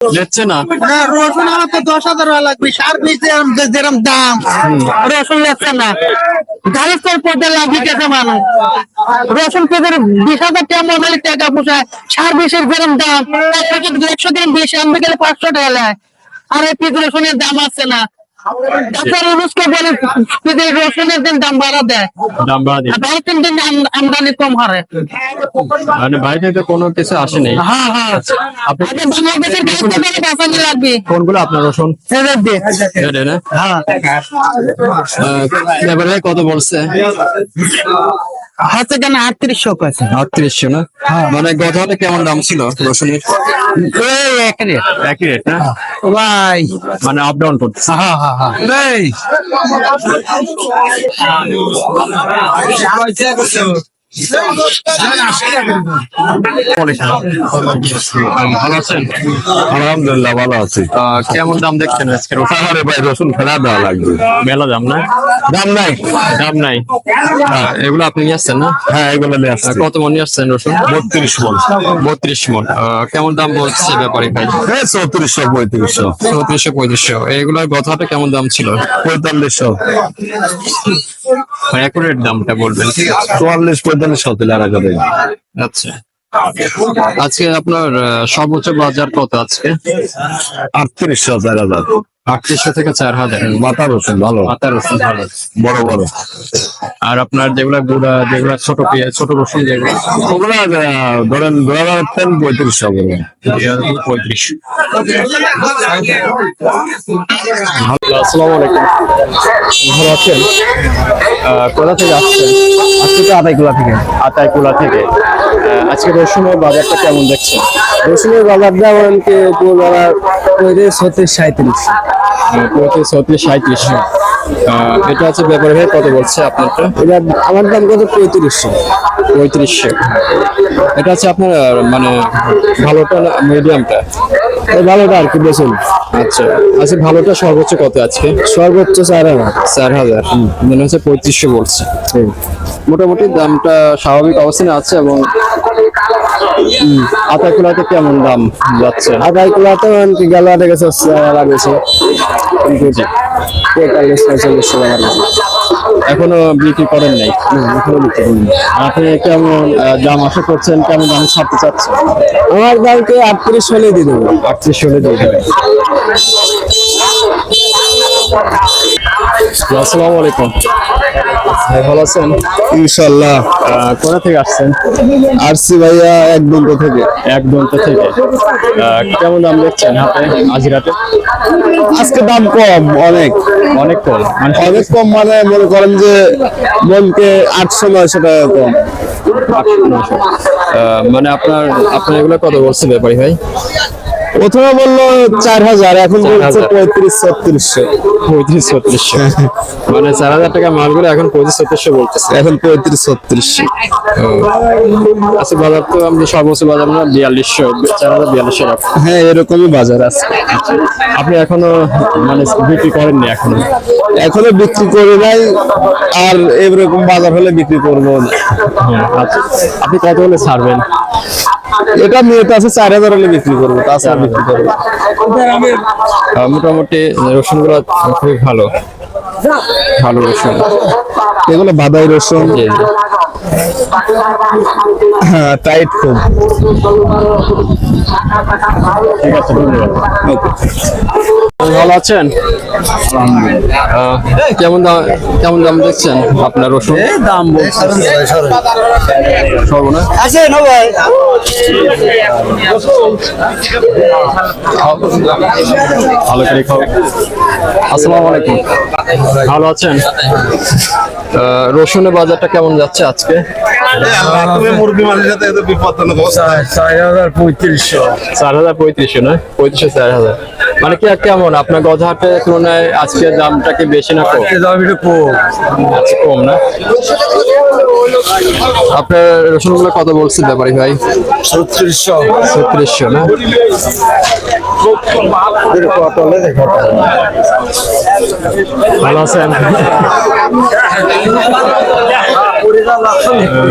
নিচ্ছে না। রসুন আমার তো দশ হাজার লাগবে, সার বীজ যেরম দাম। রসুন যাচ্ছে না। গাড়ির পড়তে লাগবে কেটে মানুষ। রসুন পেঁপের বিশ হাজার টাকা মোবাইল টাকা পোষায় সার বিষের যেরম দাম। এক প্যাকেট একশো গ্রাম বেশি আনতে গেলে পাঁচশো টাকা আর এই পেঁপে রসুনের দাম আছে না। দাম বাড়া দেয়। দাম বাড়া দিয়ে। দিন আম- আমদানি কম হারে। মানে বাইরে থেকে কোনো কিছু আসেনি হ্যাঁ হ্যাঁ। আপনি আগে বাংলাদেশের গাড়ি থেকে বাঁচানো লাগবে কোনগুলো? আপনার রসুন? হ্যাঁ। কত বলছে? হাতে কেন আটত্রিশশো আছে আটত্রিশশো না? মানে গত কেমন দাম ছিল? রসুনের? একই রেট। একই রেট না? ভাই। মানে আপ ডাউন করতেছে হ্যাঁ হ্যাঁ হ্যাঁ এই। ভালো আছেন আলহামদুলিল্লাহ ভালো আছি। কেমন দাম দেখছেন আজকে রসুন আরে ভাই রসুন ফেলা দেওয়া লাগবে। মেলা দাম না? দাম নাই। দাম নাই। এগুলো আপনি নিয়ে আসছেন না? হ্যাঁ এগুলো নিয়ে আহ, আসছি কত মন আসছেন রসুন? বত্রিশ মন। বত্রিশ মন। কেমন দাম বলছে ব্যাপারে ভাই? হ্যাঁ চৌত্রিশশো পঁয়ত্রিশশো। চৌত্রিশশো পঁয়ত্রিশশো। এগুলোর হাটে কেমন দাম ছিল? পঁয়তাল্লিশশো। অ্যাকুরেট দামটা বলবেন। চুয়াল্লিশ পঁয়তাল্লিশশো সাথে একটা দেয়। আচ্ছা। আজকে আপনার সর্বোচ্চ বাজার কত আজকে? আটত্রিশ হাজার হাজার। আটত্রিশশো থেকে চার হাজার। মাথা রসুন ভালো। মাথা রসুন ভালো। বড় বড়। আর আপনার যেগুলা গুড়া যেগুলা ছোট পেঁয়াজ ছোট রসুন যেগুলো ওগুলো ধরেন ধরে রাখতেন পঁয়ত্রিশশো করে পঁয়ত্রিশ। আসসালামু আলাইকুম। ভালো আছেন? আহ, কোথা থেকে আসছেন? আজকে তো আদাইকুলা থেকে। আতাইকুলা থেকে। আহ, আজকে রসুনের বাজারটা কেমন দেখছেন? রসুনের বাজার যেমন কি পুরোনো পঁয়ত্রিশ ছত্রিশ সাঁত্রিশ পঁয়ত্রিশ চৌত্রিশ সাঁত্রিশ এটা হচ্ছে ব্যাপারে ভাই কত বলছে আপনারটা? এটা আমার দাম কত? পঁয়ত্রিশশো। পঁয়ত্রিশশো। এটা হচ্ছে আপনার মানে ভালোটা মিডিয়ামটা ভালোটা আর কি বেশি আচ্ছা। আচ্ছা ভালোটা সর্বোচ্চ কত আজকে? সর্বোচ্চ চার হাজার। চার হাজার। মনে হচ্ছে পঁয়ত্রিশশো বলছে। মোটামুটি দামটা স্বাভাবিক অবস্থানে আছে এবং আতাকুলাতে কেমন দাম যাচ্ছে? আদাইকুলা তো কি গেল আটে গেছে লাগেছে কিন্তু পঁয়তাল্লিশ টাকা এখনও বিক্রি করেন নাই? এখনও বিক্রি করিনি। আপনি কেমন দাম আশা করছেন? কেমন দাম ছাড়তে চাচ্ছেন? আমার দামকে আটত্রিশ হলে দিয়ে দেবো। আটত্রিশ হলে দিয়ে দেবেন। আসসালামু আলাইকুম। ভাই ভালো আছেন? ইনশাল্লাহ কোথা থেকে আসছেন? আরসি ভাইয়া এক দন্ত থেকে। এক দন্ত থেকে। কেমন দাম দেখছেন হাতে আজিরাতে আজকে দাম কম অনেক। অনেক কম মানে অনেক কম মানে মনে করেন যে মনকে আটশো নয়শো টাকা কম। মানে আপনার আপনার এগুলো কত বলছে ব্যাপারী ভাই? প্রথমে বলল চার হাজার এখন বলছে 4,000 পঁয়ত্রিশ ছত্রিশশো। পঁয়ত্রিশ ছত্রিশশো। মানে চার হাজার টাকা মালগুলো এখন পঁয়ত্রিশ ছত্রিশশো বলতেছে। এখন পঁয়ত্রিশ ছত্রিশশো। আচ্ছা বাজার তো আমি সর্বোচ্চ বাজার না বিয়াল্লিশশো চার হাজার বিয়াল্লিশশো হ্যাঁ এরকমই বাজার আছে। আপনি এখনও মানে বিক্রি করেননি এখনও? এখনও বিক্রি করি নাই আর এরকম বাজার হলে বিক্রি করব না। আচ্ছা। আপনি কত হলে ছাড়বেন? এটা মেয়েটা আছে চার হাজার হলে বিক্রি করব তাছাড়া বিক্রি করব। আহ, মোটামুটি রসুনগুলো খুবই ভালো ভালো রসুন এগুলো বাদাই রসুন। হ্যাঁ টাইট খুব। ঠিক আছে ভালো আছেন? কেমন দাম কেমন দাম দেখছেন আপনার রসুন দাম সর্বনা আছে ভাই। ভালো করে খাও। আসসালামু আলাইকুম। ভালো আছেন? রসুনের বাজারটা কেমন যাচ্ছে আজকে? চার হাজার পঁয়ত্রিশশো চার হাজার পঁয়ত্রিশশো। নয় পঁয়ত্রিশশো চার হাজার মানে কি কেমন? আপনার গজহাটের তুলনায় আজকে দামটা কি বেশি না কম? দাম একটু কম। আচ্ছা কম না? আপনার রসুনগুলো কত বলছে ব্যাপারী ভাই? ছত্রিশশো। ছত্রিশশো না? ভালো আছেন?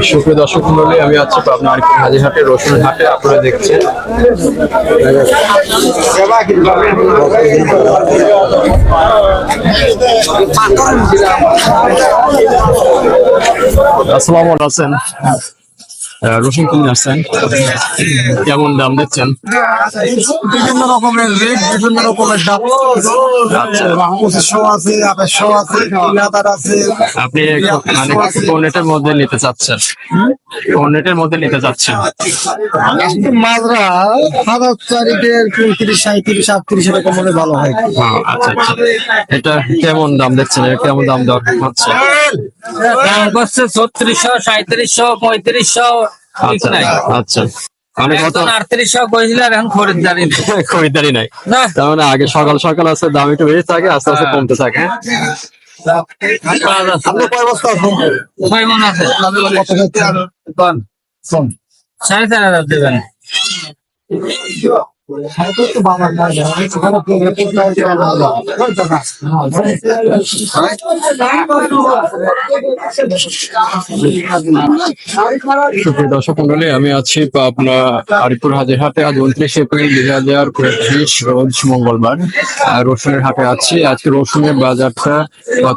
সুপ্রিয় দর্শক মন্ডলী আমি আছি পাবনা হাজিরহাটে রসুনের হাটে আপনারা দেখছেন। আসসালামু আলাইকুম। রসুন কিনে আসছেন। কেমন দাম দিচ্ছেন? বিভিন্ন রকমের রেট বিভিন্ন রকমের দাম। পঁচিশশো আছে আঠাশশো আছে আছে। আপনি মানে কোন রেটের মধ্যে নিতে চাচ্ছেন? রেটের মধ্যে নিতে হাজার চারিটের পঁয়ত্রিশ সাঁত্রিশ আটত্রিশ এরকম হলে ভালো হয়। হ্যাঁ, আচ্ছা আচ্ছা। এটা কেমন দাম দেখছেন? এটা কেমন দাম দেওয়া হচ্ছে? দাম করছে ছত্রিশশো সাঁত্রিশশো পঁয়ত্রিশশো আচ্ছা নাই? আচ্ছা। মানে কত এখন আটত্রিশশো এখন খরিদ্দারি নেই। খরিদারি নাই। না। তার মানে আগে সকাল সকাল আছে দাম একটু বেশি থাকে আস্তে আস্তে কমতে থাকে হ্যাঁ? আপনি কয় বস্তা? ছয় মন আছে। সাড়ে চার হাজার দেবেন আমি আছি আপনার আরিপুর হাজির হাটে আজ উনত্রিশ এপ্রিল দুই হাজার পঁয়ত্রিশ রোজ মঙ্গলবার। রসুনের হাটে আছি। আজকে রসুনের বাজারটা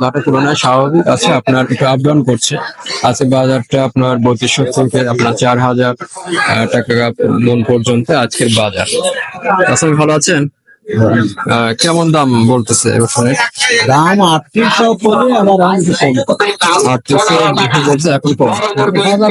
হাটের তুলনায় স্বাভাবিক আছে, আপনার একটু আপ ডাউন করছে। আজকে বাজারটা আপনার বত্রিশশো থেকে আপনার চার হাজার টাকা মন পর্যন্ত আজকের বাজার। আসলে ভালো আছেন? আহ, কেমন দাম বলতেছে এবছরে দাম আটত্রিশশো করে আবার দাম কম। আটত্রিশশো বলছে এখন কম। হাজার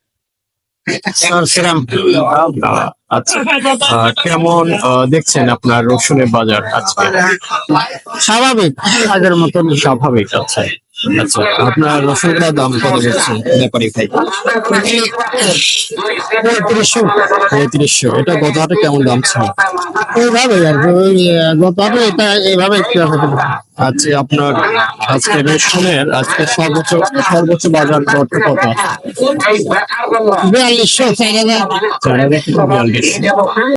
কেমন আহ, দেখছেন আপনার রসুনের বাজার আজকে? স্বাভাবিক। আগের মতন স্বাভাবিক আচ্ছা। আচ্ছা আপনার রসুনের দাম কত যাচ্ছে? ব্যাপারী ভাই। পঁয়ত্রিশশো এটা গত হাটে কেমন দাম ছিল? এইভাবে আর কি হবে এটা এইভাবে আজকে আচ্ছা আপনার আজকে রেশনের আজকে সর্বোচ্চ সর্বোচ্চ বাজার দর কত বিয়াল্লিশশো চার হাজার। চার হাজার